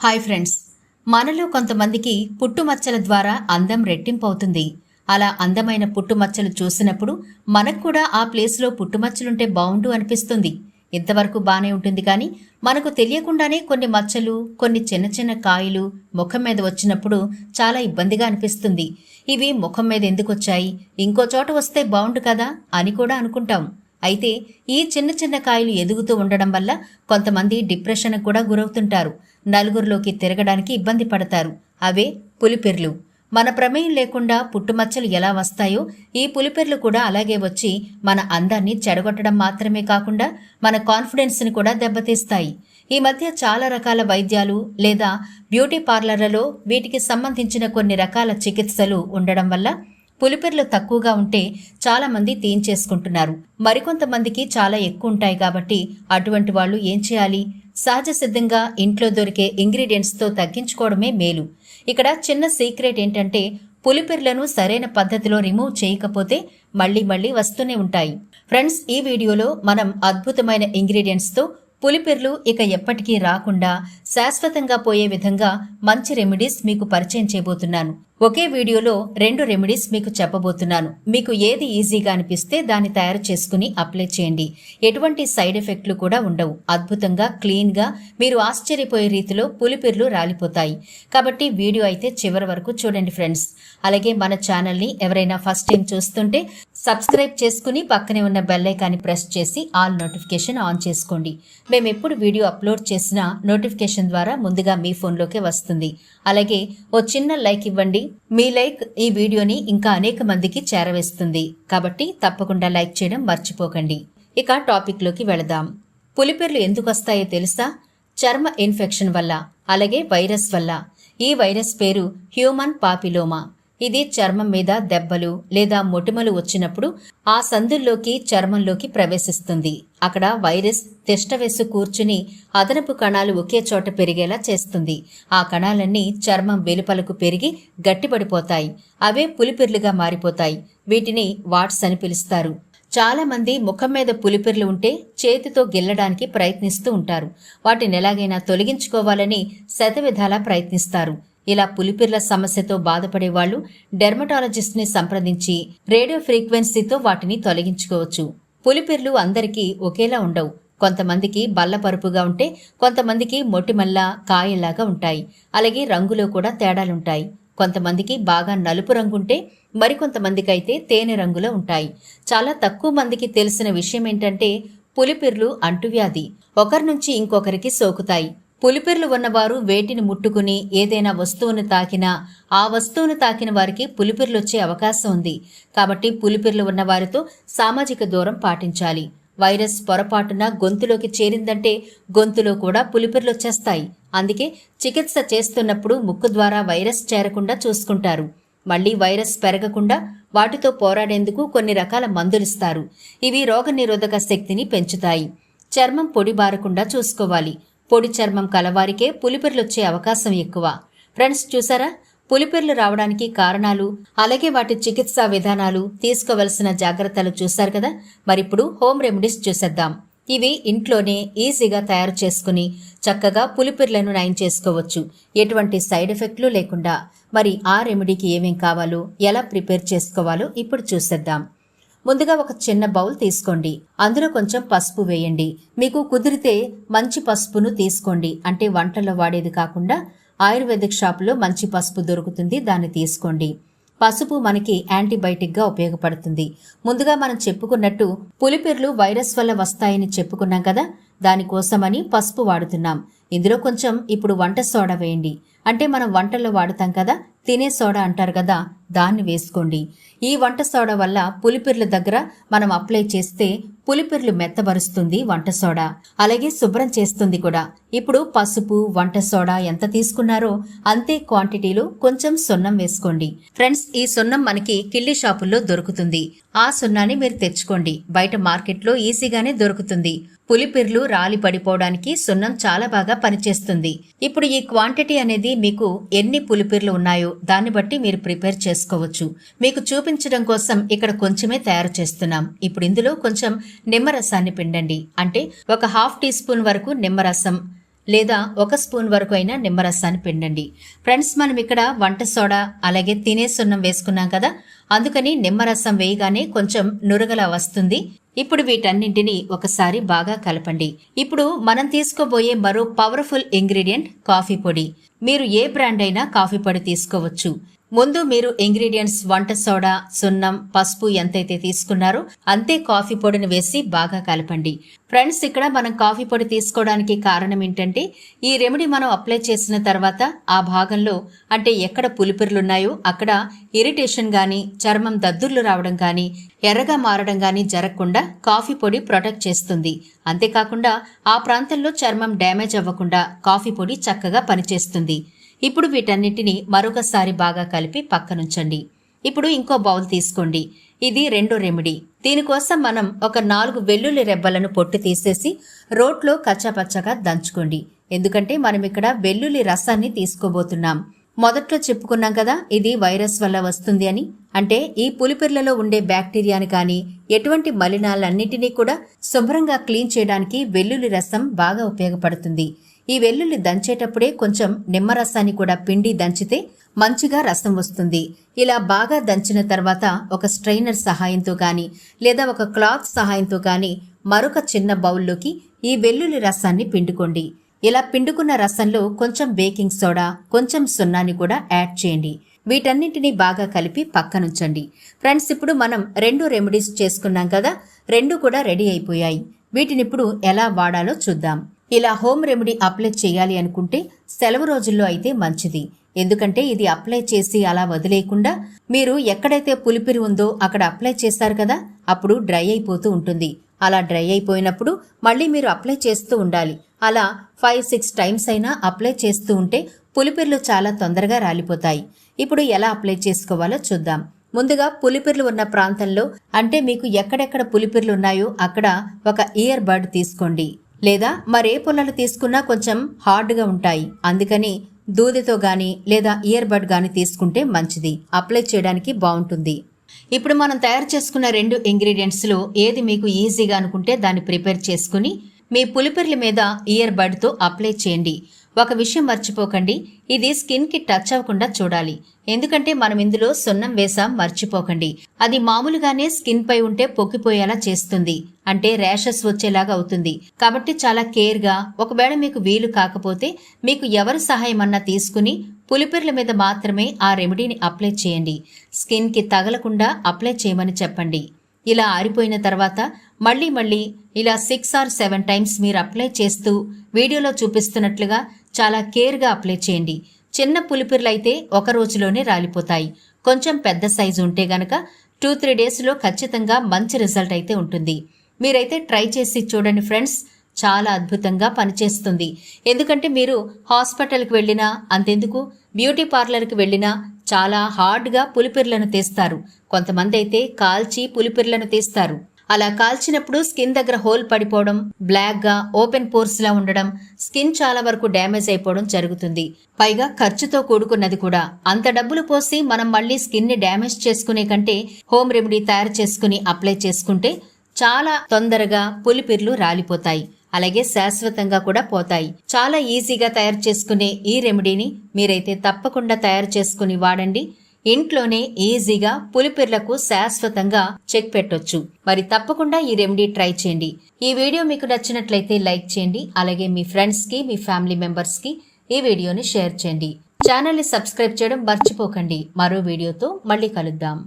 Hi friends. మనలో కొంతమందికి పుట్టుమచ్చల ద్వారా అందం రెట్టింపవుతుంది. అలా అందమైన పుట్టుమచ్చలు చూసినప్పుడు మనకు కూడా ఆ ప్లేస్లో పుట్టుమచ్చలుంటే బాగుండు అనిపిస్తుంది. ఇంతవరకు బానే ఉంటుంది కానీ మనకు తెలియకుండానే కొన్ని మచ్చలు కొన్ని చిన్న చిన్న కాయలు ముఖం మీద వచ్చినప్పుడు చాలా ఇబ్బందిగా అనిపిస్తుంది. ఇవి ముఖం మీద ఎందుకు వచ్చాయి ఇంకో చోట వస్తే బాగుండు కదా? అని కూడా అనుకుంటాం. అయితే ఈ చిన్న చిన్న కాయలు ఎదుగుతూ ఉండడం వల్ల కొంతమంది డిప్రెషన్కు కూడా గురవుతుంటారు. నలుగురిలోకి తిరగడానికి ఇబ్బంది పడతారు. అవే పులిపెర్లు. మన ప్రమేయం లేకుండా పుట్టుమచ్చలు ఎలా వస్తాయో ఈ పులిపెర్లు కూడా అలాగే వచ్చి మన అందాన్ని చెడగొట్టడం మాత్రమే కాకుండా మన కాన్ఫిడెన్స్ని కూడా దెబ్బతీస్తాయి. ఈ మధ్య చాలా రకాల వైద్యాలు లేదా బ్యూటీ పార్లర్లలో వీటికి సంబంధించిన కొన్ని రకాల చికిత్సలు ఉండడం వల్ల పులిపెర్లు తక్కువగా ఉంటే చాలా మంది తీయించేసుకుంటున్నారు మరికొంతమందికి చాలా ఎక్కువ ఉంటాయి కాబట్టి అటువంటి వాళ్ళు ఏం చేయాలి? సహజ సిద్ధంగా ఇంట్లో దొరికే ఇంగ్రీడియంట్స్తో తగ్గించుకోవడమే మేలు. ఇక్కడ చిన్న సీక్రెట్ ఏంటంటే పులిపెర్లను సరైన పద్ధతిలో రిమూవ్ చేయకపోతే మళ్ళీ మళ్ళీ వస్తూనే ఉంటాయి. ఫ్రెండ్స్ ఈ వీడియోలో మనం అద్భుతమైన ఇంగ్రీడియంట్స్తో పులిపెర్లు ఇక ఎప్పటికీ రాకుండా శాశ్వతంగా పోయే విధంగా మంచి రెమెడీస్ మీకు పరిచయం చేయబోతున్నాను. ఒకే వీడియోలో రెండు రెమెడీస్ మీకు చెప్పబోతున్నాను. మీకు ఏది ఈజీగా అనిపిస్తే దాన్ని తయారు చేసుకుని అప్లై చేయండి. ఎటువంటి సైడ్ ఎఫెక్ట్లు కూడా ఉండవు. అద్భుతంగా క్లీన్గా మీరు ఆశ్చర్యపోయే రీతిలో పులిపిర్లు రాలిపోతాయి. కాబట్టి వీడియో అయితే చివరి వరకు చూడండి ఫ్రెండ్స్. అలాగే మన ఛానల్ని ఎవరైనా ఫస్ట్ టైం చూస్తుంటే సబ్స్క్రైబ్ చేసుకుని పక్కనే ఉన్న బెల్ ఐకాన్ని ప్రెస్ చేసి ఆల్ నోటిఫికేషన్ ఆన్ చేసుకోండి. మేము ఎప్పుడు వీడియో అప్లోడ్ చేసినా నోటిఫికేషన్ ద్వారా ముందుగా మీ ఫోన్లోకే వస్తుంది. అలాగే ఓ చిన్న లైక్ ఇవ్వండి. మీ లైక్ ఈ వీడియోని ఇంకా అనేక మందికి చేరవేస్తుంది. కాబట్టి తప్పకుండా లైక్ చేయడం మర్చిపోకండి. ఇక టాపిక్లోకి వెళదాం. పులిపెర్లు ఎందుకు వస్తాయో తెలుసా? చర్మ ఇన్ఫెక్షన్ వల్ల అలాగే వైరస్ వల్ల. ఈ వైరస్ పేరు హ్యూమన్ పాపిలోమా ఇది చర్మం మీద దెబ్బలు లేదా మొటిమలు వచ్చినప్పుడు ఆ సందుల్లోకి చర్మంలోకి ప్రవేశిస్తుంది. అక్కడ వైరస్ తిష్టవేసు కూర్చుని అదనపు కణాలు ఒకే చోట పెరిగేలా చేస్తుంది. ఆ కణాలన్నీ చర్మం వెలుపలకు పెరిగి గట్టిపడిపోతాయి. అవే పులిపిర్లుగా మారిపోతాయి. వీటిని వాట్స్ అని పిలుస్తారు. చాలా మంది ముఖం మీద పులిపిర్లు ఉంటే చేతితో గిల్లడానికి ప్రయత్నిస్తూ ఉంటారు. వాటిని ఎలాగైనా తొలగించుకోవాలని శతవిధాలా ప్రయత్నిస్తారు. ఇలా పులిపిర్ల సమస్యతో బాధపడే వాళ్ళు డెర్మటాలజిస్ట్ని సంప్రదించి రేడియో ఫ్రీక్వెన్సీతో వాటిని తొలగించుకోవచ్చు. పులిపిర్లు అందరికీ ఒకేలా ఉండవు. కొంతమందికి బల్లపరుపుగా ఉంటే కొంతమందికి మొటిమల్ల కాయల్లాగా ఉంటాయి. అలాగే రంగులో కూడా తేడాలుంటాయి. కొంతమందికి బాగా నలుపు రంగుంటే మరికొంతమందికి అయితే తేనె రంగులో ఉంటాయి. చాలా తక్కువ మందికి తెలిసిన విషయం ఏంటంటే పులిపిర్లు అంటువ్యాధి. ఒకరి నుంచి ఇంకొకరికి సోకుతాయి. పులిపిర్లు ఉన్నవారు వేటిని ముట్టుకుని ఏదైనా వస్తువును తాకినా ఆ వస్తువును తాకిన వారికి పులిపిర్లు వచ్చే అవకాశం ఉంది. కాబట్టి పులిపిర్లు ఉన్నవారితో సామాజిక దూరం పాటించాలి. వైరస్ పొరపాటున గొంతులోకి చేరిందంటే గొంతులో కూడా పులిపిర్లు వచ్చేస్తాయి అందుకే చికిత్స చేస్తున్నప్పుడు ముక్కు ద్వారా వైరస్ చేరకుండా చూసుకుంటారు. మళ్ళీ వైరస్ పెరగకుండా వాటితో పోరాడేందుకు కొన్ని రకాల మందులిస్తారు. ఇవి రోగనిరోధక శక్తిని పెంచుతాయి. చర్మం పొడి బారకుండా చూసుకోవాలి. పొడి చర్మం కలవారికే పులిపిర్లొచ్చే అవకాశం ఎక్కువ. ఫ్రెండ్స్ చూసారా? పులిపిర్లు రావడానికి కారణాలు అలాగే వాటి చికిత్సా విధానాలు తీసుకోవలసిన జాగ్రత్తలు చూశారు కదా? మరిప్పుడు హోమ్ రెమెడీస్ చూసేద్దాం. ఇవి ఇంట్లోనే ఈజీగా తయారు చేసుకుని చక్కగా పులిపిర్లను నయం చేసుకోవచ్చు. ఎటువంటి సైడ్ ఎఫెక్ట్లు లేకుండా. మరి ఆ రెమెడీకి ఏమేం కావాలో ఎలా ప్రిపేర్ చేసుకోవాలో ఇప్పుడు చూసేద్దాం. ముందుగా ఒక చిన్న బౌల్ తీసుకోండి. అందులో కొంచెం పసుపు వేయండి. మీకు కుదిరితే మంచి పసుపును తీసుకోండి. అంటే వంటల్లో వాడేది కాకుండా ఆయుర్వేదిక్ షాపులో మంచి పసుపు దొరుకుతుంది దాన్ని తీసుకోండి. పసుపు మనకి యాంటీబయాటిక్గా ఉపయోగపడుతుంది. ముందుగా మనం చెప్పుకున్నట్టు పులిపిర్లు వైరస్ వల్ల వస్తాయని చెప్పుకున్నాం కదా దానికోసమని పసుపు వాడుతున్నాం. ఇందులో కొంచెం ఇప్పుడు వంట సోడా వేయండి. అంటే మనం వంటల్లో వాడుతాం కదా తినే సోడా అంటారు కదా దాన్ని వేసుకోండి. ఈ వంట సోడా వల్ల పులిపిర్ల దగ్గర మనం అప్లై చేస్తే పులిపిర్లు మెత్తబరుస్తుంది వంట సోడా. అలాగే శుభ్రం చేస్తుంది కూడా. ఇప్పుడు పసుపు వంట సోడా ఎంత తీసుకున్నారో అంతే క్వాంటిటీలో కొంచెం సున్నం వేసుకోండి. ఫ్రెండ్స్ ఈ సున్నం మనకి కిల్లి షాపుల్లో దొరుకుతుంది. ఆ సున్నాన్ని మీరు తెచ్చుకోండి. బయట మార్కెట్లో ఈజీగానే దొరుకుతుంది. పులిపిర్లు రాలి పడిపోవడానికి సున్నం చాలా బాగా పనిచేస్తుంది. ఇప్పుడు ఈ క్వాంటిటీ అనేది మీకు ఎన్ని పులిపిర్లు ఉన్నాయో దాన్ని బట్టి మీరు ప్రిపేర్ చేసుకోవచ్చు. మీకు చూపించడం కోసం ఇక్కడ కొంచెమే తయారు చేస్తున్నాం. ఇప్పుడు ఇందులో కొంచెం నిమ్మరసాన్ని పిండండి. అంటే ఒక హాఫ్ టీ స్పూన్ వరకు నిమ్మరసం లేదా ఒక స్పూన్ వరకు అయినా నిమ్మరసాన్ని పిండండి. ఫ్రెండ్స్ మనం ఇక్కడ వంట సోడా అలాగే తినే సున్నం వేసుకున్నాం కదా అందుకని నిమ్మరసం వేయగానే కొంచెం నురగలా వస్తుంది. ఇప్పుడు వీటన్నింటినీ ఒకసారి బాగా కలపండి. ఇప్పుడు మనం తీసుకోబోయే మరో పవర్ఫుల్ ఇంగ్రీడియంట్ కాఫీ పొడి. మీరు ఏ బ్రాండ్ అయినా కాఫీ పొడి తీసుకోవచ్చు. ముందు మీరు ఇంగ్రీడియంట్స్ వంట సోడా సున్నం పసుపు ఎంతైతే తీసుకున్నారో అంతే కాఫీ పొడిని వేసి బాగా కలపండి. ఫ్రెండ్స్ ఇక్కడ మనం కాఫీ పొడి తీసుకోవడానికి కారణం ఏంటంటే ఈ రెమెడీ మనం అప్లై చేసిన తర్వాత ఆ భాగంలో అంటే ఎక్కడ పులిపిరులున్నాయో అక్కడ ఇరిటేషన్ కానీ చర్మం దద్దుర్లు రావడం కానీ ఎర్రగా మారడం కానీ జరగకుండా కాఫీ పొడి ప్రొటెక్ట్ చేస్తుంది. అంతేకాకుండా ఆ ప్రాంతంలో చర్మం డ్యామేజ్ అవ్వకుండా కాఫీ పొడి చక్కగా పనిచేస్తుంది. ఇప్పుడు వీటన్నిటిని మరొకసారి బాగా కలిపి పక్కనుంచండి. ఇప్పుడు ఇంకో బౌల్ తీసుకోండి. ఇది రెండో రెమెడీ. దీనికోసం మనం ఒక నాలుగు వెల్లుల్లి రెబ్బలను పొట్టు తీసేసి రోట్లో కచ్చాపచ్చగా దంచుకోండి. ఎందుకంటే మనం ఇక్కడ వెల్లుల్లి రసాన్ని తీసుకోబోతున్నాం. మొదట్లో చెప్పుకున్నాం కదా ఇది వైరస్ వల్ల వస్తుంది అని. అంటే ఈ పులిపిర్లలో ఉండే బ్యాక్టీరియాని కానీ ఎటువంటి మలినాలన్నింటినీ కూడా శుభ్రంగా క్లీన్ చేయడానికి వెల్లుల్లి రసం బాగా ఉపయోగపడుతుంది. ఈ వెల్లుల్లి దంచేటప్పుడే కొంచెం నిమ్మరసాన్ని కూడా పిండి దంచితే మంచిగా రసం వస్తుంది. ఇలా బాగా దంచిన తర్వాత ఒక స్ట్రైనర్ సహాయంతో గాని లేదా ఒక క్లాత్ సహాయంతో గాని మరొక చిన్న బౌల్లోకి ఈ వెల్లుల్లి రసాన్ని పిండుకోండి. ఇలా పిండుకున్న రసంలో కొంచెం బేకింగ్ సోడా కొంచెం సున్నాని కూడా యాడ్ చేయండి. వీటన్నింటినీ బాగా కలిపి పక్కనుంచండి. ఫ్రెండ్స్ ఇప్పుడు మనం రెండు రెమెడీస్ చేసుకున్నాం కదా రెండు కూడా రెడీ అయిపోయాయి. వీటిని ఇప్పుడు ఎలా వాడాలో చూద్దాం. ఇలా హోమ్ రెమెడీ అప్లై చేయాలి అనుకుంటే సెలవు రోజుల్లో అయితే మంచిది. ఎందుకంటే ఇది అప్లై చేసి అలా వదిలేయకుండా మీరు ఎక్కడైతే పులిపిరి ఉందో అక్కడ అప్లై చేస్తారు కదా అప్పుడు డ్రై అయిపోతూ ఉంటుంది. అలా డ్రై అయిపోయినప్పుడు మళ్ళీ మీరు అప్లై చేస్తూ ఉండాలి. అలా ఫైవ్ సిక్స్ టైమ్స్ అయినా అప్లై చేస్తూ ఉంటే పులిపిర్లు చాలా తొందరగా రాలిపోతాయి. ఇప్పుడు ఎలా అప్లై చేసుకోవాలో చూద్దాం. ముందుగా పులిపిర్లు ఉన్న ప్రాంతంలో అంటే మీకు ఎక్కడెక్కడ పులిపిర్లు ఉన్నాయో అక్కడ ఒక ఇయర్ బడ్ తీసుకోండి. లేదా మరే పొలాలు తీసుకున్నా కొంచెం హార్డ్గా ఉంటాయి. అందుకని దూదితో గాని లేదా ఇయర్ బడ్ గాని తీసుకుంటే మంచిది. అప్లై చేయడానికి బాగుంటుంది. ఇప్పుడు మనం తయారు చేసుకున్న రెండు ఇంగ్రీడియంట్స్లో ఏది మీకు ఈజీగా అనుకుంటే దాన్ని ప్రిపేర్ చేసుకుని మీ పులిపెర్ల మీద ఇయర్ బడ్తో అప్లై చేయండి. ఒక విషయం మర్చిపోకండి. ఇది స్కిన్కి టచ్ అవ్వకుండా చూడాలి. ఎందుకంటే మనం ఇందులో సున్నం వేసాం మర్చిపోకండి. అది మామూలుగానే స్కిన్ పై ఉంటే పొక్కిపోయేలా చేస్తుంది. అంటే ర్యాషెస్ వచ్చేలాగా అవుతుంది. కాబట్టి చాలా కేర్గా ఒకవేళ మీకు వీలు కాకపోతే మీకు ఎవరు సహాయం అన్నా తీసుకుని పులిపెర్ల మీద మాత్రమే ఆ రెమెడీని అప్లై చేయండి. స్కిన్కి తగలకుండా అప్లై చేయమని చెప్పండి. ఇలా ఆరిపోయిన తర్వాత మళ్ళీ మళ్ళీ ఇలా సిక్స్ ఆర్ సెవెన్ టైమ్స్ మీరు అప్లై చేస్తూ వీడియోలో చూపిస్తున్నట్లుగా చాలా కేర్గా అప్లై చేయండి. చిన్న పులిపిర్లు అయితే ఒక రోజులోనే రాలిపోతాయి. కొంచెం పెద్ద సైజు ఉంటే గనక టూ త్రీ డేస్లో ఖచ్చితంగా మంచి రిజల్ట్ అయితే ఉంటుంది. మీరైతే ట్రై చేసి చూడండి ఫ్రెండ్స్. చాలా అద్భుతంగా పనిచేస్తుంది. ఎందుకంటే మీరు హాస్పిటల్కి వెళ్ళినా అంతెందుకు? బ్యూటీ పార్లర్కి వెళ్ళినా చాలా హార్డ్గా పులిపిర్లను తీస్తారు. కొంతమంది అయితే కాల్చి పులిపిర్లను తీస్తారు. అలా కాల్చినప్పుడు స్కిన్ దగ్గర హోల్ పడిపోవడం బ్లాక్గా ఓపెన్ పోర్స్లా ఉండడం స్కిన్ చాలా వరకు డ్యామేజ్ అయిపోవడం జరుగుతుంది. పైగా ఖర్చుతో కూడుకున్నది కూడా. అంత డబ్బులు పోసి మనం మళ్ళీ స్కిన్ని డ్యామేజ్ చేసుకునే కంటే హోమ్ రెమెడీ తయారు చేసుకుని అప్లై చేసుకుంటే చాలా తొందరగా పులిపిర్లు రాలిపోతాయి. అలాగే శాశ్వతంగా కూడా పోతాయి. చాలా ఈజీగా తయారు చేసుకునే ఈ రెమెడీని మీరైతే తప్పకుండా తయారు చేసుకుని వాడండి. ఇంట్లోనే ఈజీగా పులిపిర్లకు శాశ్వతంగా చెక్ పెట్టొచ్చు. మరి తప్పకుండా ఈ రెమెడీ ట్రై చేయండి. ఈ వీడియో మీకు నచ్చినట్లయితే లైక్ చేయండి. అలాగే మీ ఫ్రెండ్స్కి మీ ఫ్యామిలీ మెంబర్స్కి ఈ వీడియోని షేర్ చేయండి. ఛానల్ని సబ్స్క్రైబ్ చేయడం మర్చిపోకండి. మరో వీడియోతో మళ్ళీ కలుద్దాం.